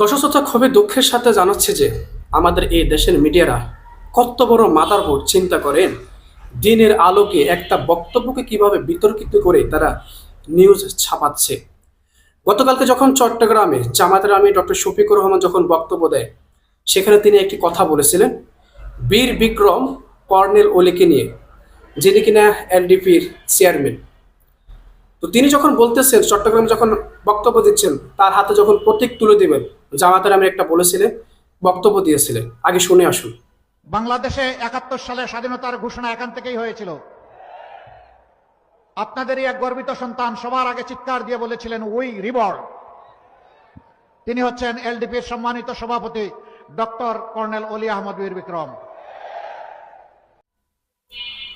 দর্শক খুবই দুঃখের সাথে জানাচ্ছে যে আমাদের এই দেশের মিডিয়ারা কত বড় মাদারবোর্ড চিন্তা করেন। দিনের আলোকে একটা বক্তব্যকে কীভাবে বিতর্কিত করে তারা নিউজ ছাপাচ্ছে। গতকালকে যখন চট্টগ্রামে জামাতের আমি ডক্টর শফিকুর রহমান যখন বক্তব্য দেয়, সেখানে তিনি একটি কথা বলেছিলেন, বীর বিক্রম কর্নেল ওলিকে নিয়ে, যিনি কিনা এলডিপির চেয়ারম্যান তো তিনি যখন বলতেছেন, চট্টগ্রামে যখন বক্তব্য দিচ্ছেন তার হাতে যখন প্রতীক তুলে দিবেন জামাতের আমি একটা বলেছিলেন বক্তব্য দিয়েছিলেন। আগে শুনে আসুন। বাংলাদেশে একাত্তর সালে স্বাধীনতার ঘোষণা এখান থেকেই হয়েছিল। আপনাদেরই এক গর্বিত সন্তান সবার আগে চিৎকার দিয়ে বলেছিলেন উই রিবর তিনি হচ্ছেন এলডিপির সম্মানিত সভাপতি ডক্টর কর্নেল অলি আহমদ বীর বিক্রম।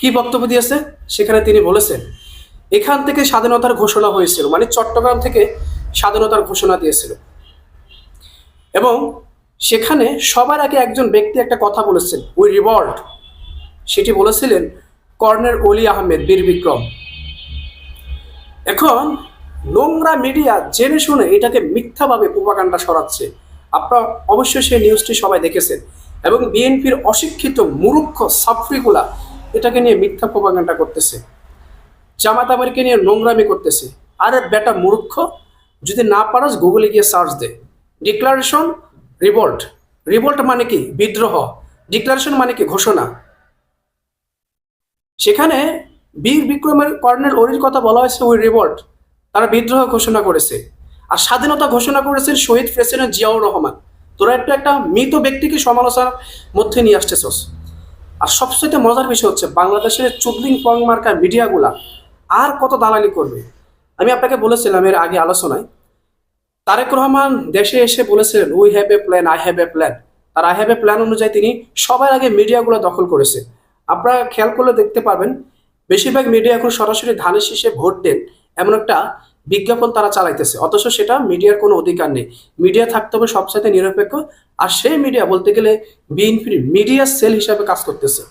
কি বক্তব্য দিয়েছে? সেখানে তিনি বলেছেন এখান থেকে স্বাধীনতার ঘোষণা হয়েছিল মানে চট্টগ্রাম থেকে স্বাধীনতার ঘোষণা দিয়েছিল। এবং সেখানে সবার আগে একজন ব্যক্তি একটা কথা বলেছেন উই রিভল্ট সেটি বলেছিলেন কর্নেল অলি আহমেদ, বীর বিক্রম। এখন নোংরা মিডিয়া জেনে শুনে এটাকে মিথ্যাভাবে প্রোপাগান্ডা সরাচ্ছে, আপনারা অবশ্যই সেই নিউজটি সবাই দেখেছেন। এবং বিএনপির অশিক্ষিত মুরুক্ষ সাফরিগুলা এটাকে নিয়ে মিথ্যা প্রোপাগান্ডা করতেছে। জামাত আমিরকে নিয়ে নোংরামি করতেছে। আরে বেটা মূর্খ, যদি না পারস গুগলে গিয়ে সার্চ দে। ডিক্লারেশন রিভল্ট রিভল্ট মানে কি? বিদ্রোহ। ডিক্লারেশন মানে কি? ঘোষণা। সেখানে বীর বিক্রমের কর্নেল ওরির কথা বলা হয়েছে ওই রিভল্ট তারা বিদ্রোহ ঘোষণা করেছে। আর স্বাধীনতা ঘোষণা করেছেন শহীদ প্রেসিডেন্ট জিয়াউর রহমান। তোরা একটা একটা মৃত ব্যক্তিকে সমালোচনার মধ্যে নিয়ে আসতেছস। আর সবচেয়ে মজার বিষয় হচ্ছে, বাংলাদেশের চুদলিং পং মার্কা মিডিয়াগুলা আর কত দালালি করবে? আমি আপনাকে বলেছিলাম এর আগে আলোচনায়, তারেক রহমান দেশে এসে বলেছিলেন we have a plan I have a plan R I have a plan অনুযায়ী তিনি সবার আগে মিডিয়াগুলো দখল করেছে। আপনারা খেয়াল করলে দেখতে পারবেন, বেশিরভাগ মিডিয়া এখন সরাসরি ধানের শীষে ভোট দেন, এমন একটা বিজ্ঞাপন তারা চালাইতেছে। অথচ সেটা মিডিয়ার কোনো অধিকার নেই। মিডিয়া থাকতে হবে সবসাথে নিরপেক্ষ, আর সেই মিডিয়া বলতে গেলে বিএনপির মিডিয়া সেল হিসাবে কাজ করতেছে।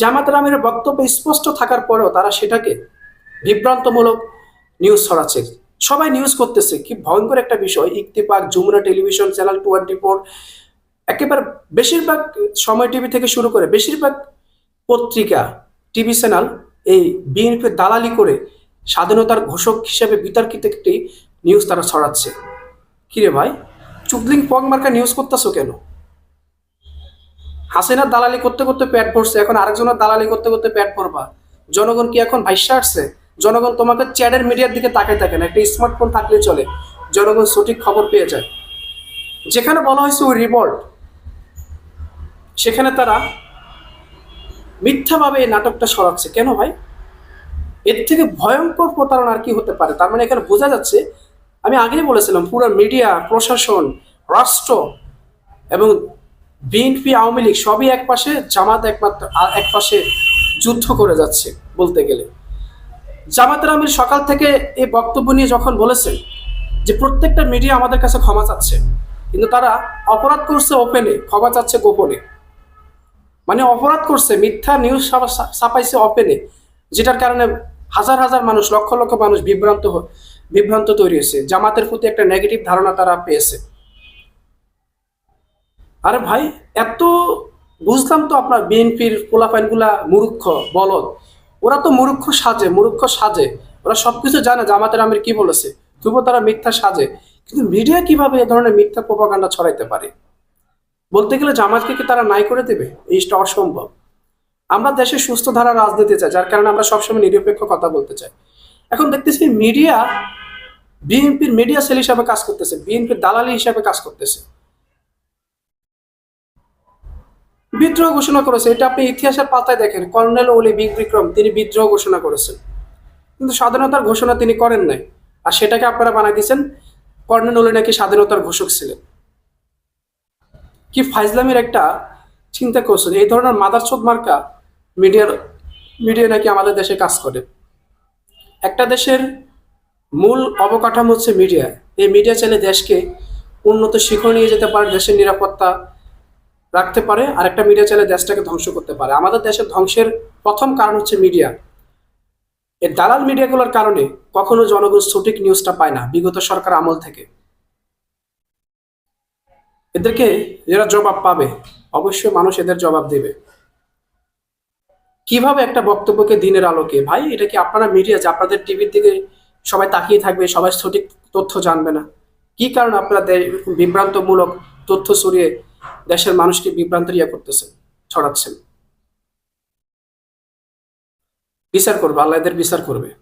জামাত রামের বক্তব্য স্পষ্ট থাকার পরেও তারা সেটাকে বিভ্রান্তমূলক নিউজ ছড়াচ্ছে। সবাই নিউজ করতেছে, কি ভয়ঙ্কর একটা বিষয়। ইকতিপাক Jamuna television channel twenty four একেবারে বেশিরভাগ সময় টিভি থেকে শুরু করে বেশিরভাগ পত্রিকা টিভি চ্যানেল এই বিএনপির দালালি করে স্বাধীনতার ঘোষক হিসেবে বিতর্কিত একটি নিউজ তারা ছড়াচ্ছে। কিরে ভাই চুকলিং পং মার্কা নিউজ করতেছো কেন? হাসিনার দালালি করতে করতে পেট ভরছে, এখন আরেকজনের দালালি করতে করতে পেট ভরবা। জনগণ কি এখন ভাইসা আসছে? জনগণ তোমাকে চ্যাটের মিডিয়ার দিকে তাকায় থাকে না, একটা স্মার্টফোন থাকলে চলে। জনগণ সঠিক খবর পেয়ে যায়। যেখানে বলা হয়েছে ওই রিভল্ট সেখানে তারা মিথ্যাভাবে এই নাটকটা সরাচ্ছে। কেন ভাই? এর থেকে ভয়ঙ্কর প্রতারণা আর কি হতে পারে? তার মানে এখানে বোঝা যাচ্ছে, আমি আগেই বলেছিলাম, পুরো মিডিয়া, প্রশাসন, রাষ্ট্র এবং বিএনপি, আওয়ামী লীগ সবই এক পাশে জামাত একমাত্র এক পাশে যুদ্ধ করে যাচ্ছে বলতে গেলে। জামাতের আমির সকাল থেকে এই বক্তব্য নিয়ে যখন বলেছেন যে প্রত্যেকটা মিডিয়া আমাদের কাছে ক্ষমা চাচ্ছে, কিন্তু তারা অপরাধ করছে ওপেনে ক্ষমা চাচ্ছে গোপনে। মানে অপরাধ করছে, মিথ্যা নিউজ ছাপাইছে ওপেনে যেটার কারণে হাজার হাজার মানুষ, লক্ষ লক্ষ মানুষ বিভ্রান্ত বিভ্রান্ত তৈরি হয়েছে। জামাতের প্রতি একটা নেগেটিভ ধারণা তারা পেয়েছে। আরে ভাই, এত বুঝলাম তো আপনার বিএনপির পোলাপাইনগুলা মুরুক্ষ বলদ। ওরা তো মুরুক্ষ সাজে মুরুক্ষ সাজে। ওরা সবকিছু জানে জামাতের আমির কি বলেছে, তবুও তারা মিথ্যা সাজে। কিন্তু মিডিয়া কীভাবে এ ধরনের মিথ্যা প্রপাগান্ডা ছড়াইতে পারে? বলতে গেলে জামাতকে কি তারা নাই করে দেবে? এইটা অসম্ভব। আমরা দেশে সুস্থ ধারা রাজনীতি চাই, যার কারণে আমরা সবসময় নিরপেক্ষ কথা বলতে চাই। এখন দেখতেছি মিডিয়া বিএনপির মিডিয়া সেল হিসাবে কাজ করতেছে বিএনপির দালালি হিসাবে কাজ করতেছে। বিদ্রোহ ঘোষণা করেছে। এটা আপনি ইতিহাসের পাতায় দেখেন। কর্নেল ওলি বিগ বিক্রম, তিনি বিদ্রোহ ঘোষণা করেছেন। কিন্তু স্বাধীনতার ঘোষণা তিনি করেন নাই। আর সেটাকে আপনারা বানাই দিয়েছেন, কর্নেল ওলি নাকি স্বাধীনতার ঘোষক ছিলেন। কি ফাইজলামের একটা চিন্তা করছেন? এই ধরনের মাদারচোদ মার্কা মিডিয়ার, মিডিয়া নাকি আমাদের দেশে কাজ করে। একটা দেশের মূল অবকাঠামো হচ্ছে মিডিয়া। এই মিডিয়া চাইলে দেশকে উন্নত শিখর নিয়ে যেতে পারে, দেশের নিরাপত্তা রাখতে পারে আর একটা মিডিয়া চাইলে দেশটাকে ধ্বংস করতে পারে। আমাদের দেশের ধ্বংসের প্রথম কারণ হচ্ছে মিডিয়া এই দালাল মিডিয়াগুলোর কারণে কখনো জনগণ সঠিক নিউজটা পায় না, বিগত সরকার আমল থেকে। এদেরকে যারা জবাব পাবে, অবশ্যই মানুষ এদের জবাব দেবে। কীভাবে একটা বক্তব্যকে দিনের আলোকে? ভাই, এটা কি আপনারা মিডিয়া যে আপনাদের টিভির দিকে সবাই তাকিয়ে থাকবে, সবাই সঠিক তথ্য জানবে না? কি কারণে আপনারা বিভ্রান্তমূলক তথ্য ছড়িয়ে দেশের মানুষকে বিভ্রান্ত ইয়া করতেছেন ছড়াচ্ছেন। বিচার করবে আল্লাহ এদের বিচার করবে।